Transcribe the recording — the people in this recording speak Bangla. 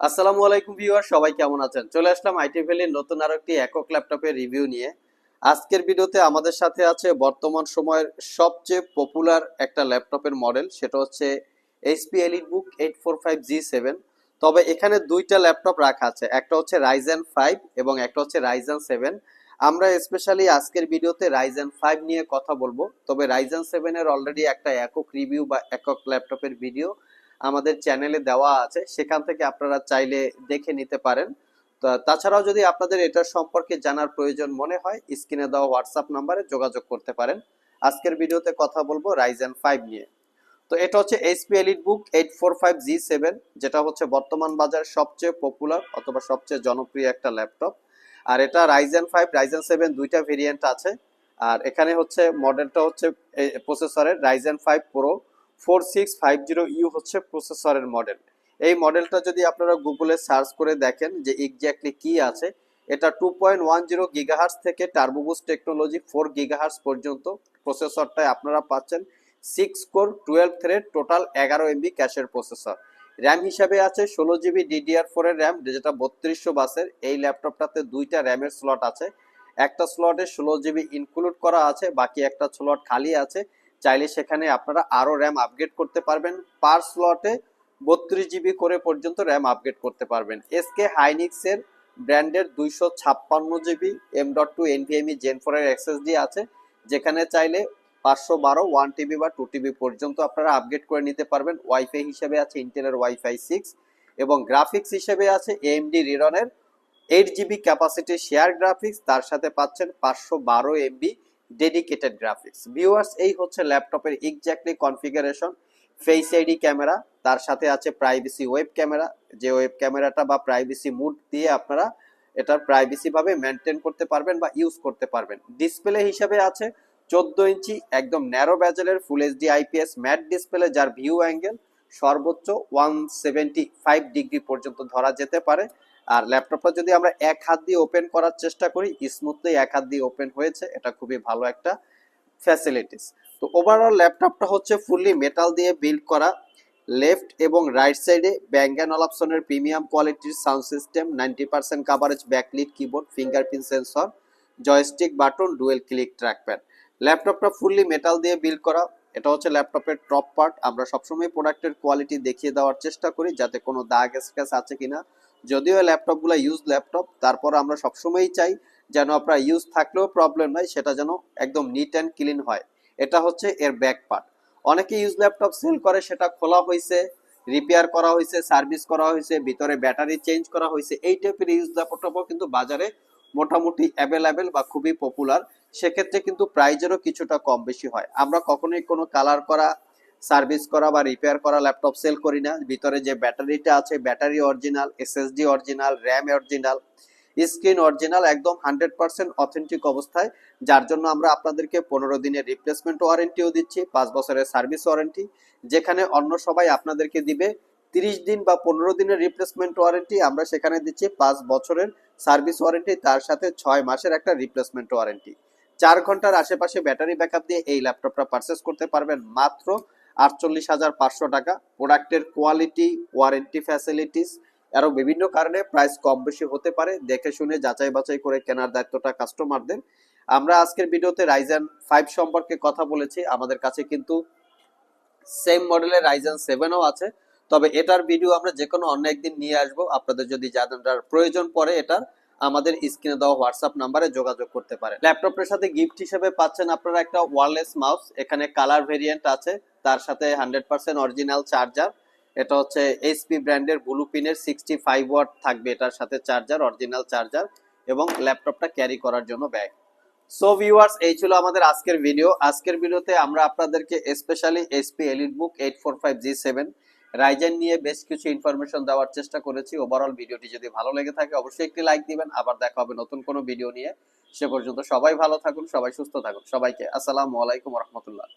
আসসালামু আলাইকুম ভিউয়ার, সবাই কেমন আছেন? চলে আসলাম আইটি ভ্যালির নতুন আরও একটি একক ল্যাপটপের রিভিউ নিয়ে। আজকের ভিডিওতে আমাদের সাথে আছে বর্তমান সময়ের সবচেয়ে পপুলার একটা ল্যাপটপের মডেল সেটা হচ্ছে HP EliteBook eight four five G seven তবে এখানে দুইটা ল্যাপটপ রাখা আছে, একটা হচ্ছে রাইজেন ফাইভ এবং একটা হচ্ছে রাইজেন সেভেন আমরা স্পেশালি আজকের ভিডিওতে রাইজেন ফাইভ নিয়ে কথা বলব, তবে রাইজেন সেভেনের অলরেডি একটা একক রিভিউ বা একক ল্যাপটপের ভিডিও আমাদের চ্যানেলে দেওয়া আছে, সেখান থেকে আপনারা চাইলে দেখে নিতে পারেন। তাছাড়াও যদি আপনাদের এটার সম্পর্কে জানার প্রয়োজন মনে হয়, স্ক্রিনে দেওয়া হোয়াটসঅ্যাপ নাম্বারে যোগাযোগ করতে পারেন। আজকের ভিডিওতে কথা বলব রাইজেন ফাইভ নিয়ে। তো এটা হচ্ছে HP EliteBook eight four five G seven যেটা হচ্ছে বর্তমান বাজার সবচেয়ে পপুলার অথবা সবচেয়ে জনপ্রিয় একটা ল্যাপটপ আর এটা রাইজেন ফাইভ রাইজেন সেভেন দুইটা ভেরিয়েন্ট আছে। আর এখানে হচ্ছে মডেলটা হচ্ছে প্রসেসরের Ryzen five pro four six five zero U হচ্ছে প্রসেসরের মডেল এই মডেলটা যদি আপনারা গুগলে সার্চ করে দেখেন যে এক্স্যাক্টলি কি আছে, এটা two point one zero gigahertz থেকে turbo boost technology four gigahertz পর্যন্ত প্রসেসরটায় আপনারা পাচ্ছেন six core twelve thread total এগারো এমবি ক্যাশের প্রসেসর র্যাম হিসাবে আছে ষোলো জিবি ডিডিআর ফোরের র্যাম যেটা বত্রিশশো বাসের, এই ল্যাপটপটাতে দুইটা র্যামের স্লট আছে। একটা স্লটে ষোলো জিবি ইনক্লুড করা আছে, বাকি একটা স্লট খালি আছে। চাইলে সেখানে আপনারা আরও র্যাম আপগ্রেড করতে পারবেন। পার স্লটে বত্রিশ জিবি করে পর্যন্ত র্যাম আপগ্রেড করতে পারবেন। এসকে হাইনিক্সের ব্র্যান্ডের দুইশো ছাপ্পান্ন GB M dot two NVMe Gen ফোরের এসএসডি আছে। যেখানে চাইলে পাঁচশো বারো ওয়ান টিবি বা টু টিবি পর্যন্ত আপনারা আপগ্রেড করে নিতে পারবেন। ওয়াইফাই হিসেবে আছে ইন্টেলের ওয়াইফাই সিক্স এবং গ্রাফিক্স হিসেবে আছে AMD রিরনের eight GB capacity share graphics তার সাথে পাচ্ছেন পাঁচশো বারো এমবি ডেডিকেটেড গ্রাফিক্স ভিউয়ার্স এই হচ্ছে ল্যাপটপের exactly configuration face ID camera তার সাথে আছে প্রাইভেসি ওয়েব ক্যামেরা যে ওয়েব ক্যামেরাটা বা প্রাইভেসি মুড দিয়ে আপনারা এটার প্রাইভেসি ভাবে মেনটেন করতে পারবেন বা ইউজ করতে পারবেন। ডিসপ্লে হিসেবে আছে চোদ্দ ইঞ্চি, একদম narrow ব্যাজেলের full HD IPS matte display যার ভিউ অ্যাঙ্গেল সর্বোচ্চ ওয়ান সেভেন্টি ফাইভ ডিগ্রি পর্যন্ত ধরা যেতে পারে। আর ল্যাপটপটা যদি আমরা এক হাত দিয়ে ওপেন করার চেষ্টা করি স্মুথলি এক হাত দিয়ে ওপেন হয়েছে, এটা খুবই ভালো একটা ফ্যাসিলিটিস তো ওভারঅল ল্যাপটপটা হচ্ছে ফুললি মেটাল দিয়ে বিল্ড করা লেফট এবং রাইট সাইডে ব্যাঙ্গান অলাপসনের প্রিমিয়াম কোয়ালিটির sound system ninety percent coverage backlit keyboard fingerprint sensor joystick button dual click trackpad ল্যাপটপটা ফুললি মেটাল দিয়ে বিল্ড করা, এটা হচ্ছে ল্যাপটপের টপ পার্ট আমরা সবসময় প্রোডাক্টের কোয়ালিটি দেখিয়ে দেওয়ার চেষ্টা করি, যাতে কোনো দাগ স্ক্র্যাচ আছে কিনা। যদিও ল্যাপটপগুলো ইউজ ল্যাপটপ তারপর আমরা সবসময়ই চাই যেন আপনার ইউজ থাকলেও প্রবলেম নাই, সেটা যেন একদম নিট অ্যান্ড ক্লিন হয়। এটা হচ্ছে এর ব্যাক পার্ট অনেকে ইউজ ল্যাপটপ সেল করে, সেটা খোলা হয়েছে রিপেয়ার করা হয়েছে সার্ভিস করা হয়েছে, ভিতরে ব্যাটারি চেঞ্জ করা হয়েছে, এই টাইপের ইউজ ল্যাপটপও কিন্তু বাজারে মোটামুটি অ্যাভেলেবেল বা খুবই পপুলার সেক্ষেত্রে কিন্তু প্রাইজেরও কিছুটা কম বেশি হয়। আমরা কখনোই কোনো কালার করা সার্ভিস করা বা রিপেয়ার করা ল্যাপটপ সেল করি না। ভিতরে যে ব্যাটারিটা আছে, battery original SSD original RAM original screen original একদম হান্ড্রেড পার্সেন্ট অথেন্টিক অবস্থায়। যার জন্য আমরা আপনাদেরকে পনেরো দিনের রিপ্লেসমেন্ট ওয়ারেন্টিও দিচ্ছি, পাঁচ বছরের সার্ভিস ওয়ারেন্টি যেখানে অন্য সবাই আপনাদেরকে দিবে। তিরিশ দিন বা পনেরো দিনের রিপ্লেসমেন্ট ওয়ারেন্টি আমরা সেখানে দিচ্ছি, পাঁচ বছরের সার্ভিস ওয়ারেন্টি তার সাথে ছয় মাসের একটা রিপ্লেসমেন্ট ওয়ারেন্টি চার ঘণ্টার আশেপাশে ব্যাটারি ব্যাকআপ দিয়ে এই ল্যাপটপটা পারচেস করতে পারবেন মাত্র আটচল্লিশ হাজার পাঁচশো টাকা। প্রোডাক্টের কোয়ালিটি, ওয়ারেন্টি ফ্যাসিলিটিস আরও বিভিন্ন কারণে প্রাইস কম বেশি হতে পারে। দেখে শুনে যাচাই বাছাই করে কেনার দায়িত্বটা কাস্টমারদের। আমরা আজকের ভিডিওতে রাইজেন ফাইভ সম্পর্কে কথা বলেছি। আমাদের কাছে কিন্তু সেম মডেলের রাইজেন সেভেনও আছে। তবে এটার ভিডিও আমরা যে কোনো অন্য একদিন নিয়ে আসব। আপনাদের যদি জানার প্রয়োজন পড়ে এটার আমাদের স্ক্রিনে দেওয়া হোয়াটসঅ্যাপ নাম্বারে যোগাযোগ করতে পারে ল্যাপটপের সাথে গিফট হিসেবে পাচ্ছেন আপনারা একটা ওয়ারলেস মাউস এখানে কালার ভেরিয়েন্ট আছে। তার সাথে হান্ড্রেড পার্সেন্ট অরিজিনাল চার্জার। এটা হচ্ছে এইচপি ব্র্যান্ডের ব্লু পিনের সিক্সটি ফাইভ ওয়াট থাকবে এটার সাথে চার্জার, অরিজিনাল চার্জার এবং ল্যাপটপটা ক্যারি করার জন্য ব্যাগ। সো ভিউয়ার্স এই ছিল আমাদের আজকের ভিডিও আজকের ভিডিওতে আমরা আপনাদেরকে specially SP EliteBook eight four five G seven Ryzen নিয়ে বেশ কিছু ইনফরমেশন দেওয়ার চেষ্টা করেছি। ওভারঅল ভিডিওটি যদি ভালো লেগে থাকে, অবশ্যই একটি লাইক দিবেন। আবার দেখা হবে নতুন কোনো ভিডিও নিয়ে। সে পর্যন্ত সবাই ভালো থাকুন, সবাই সুস্থ থাকুন। সবাইকে আসসালামু আলাইকুম রহমতুল্লাহ।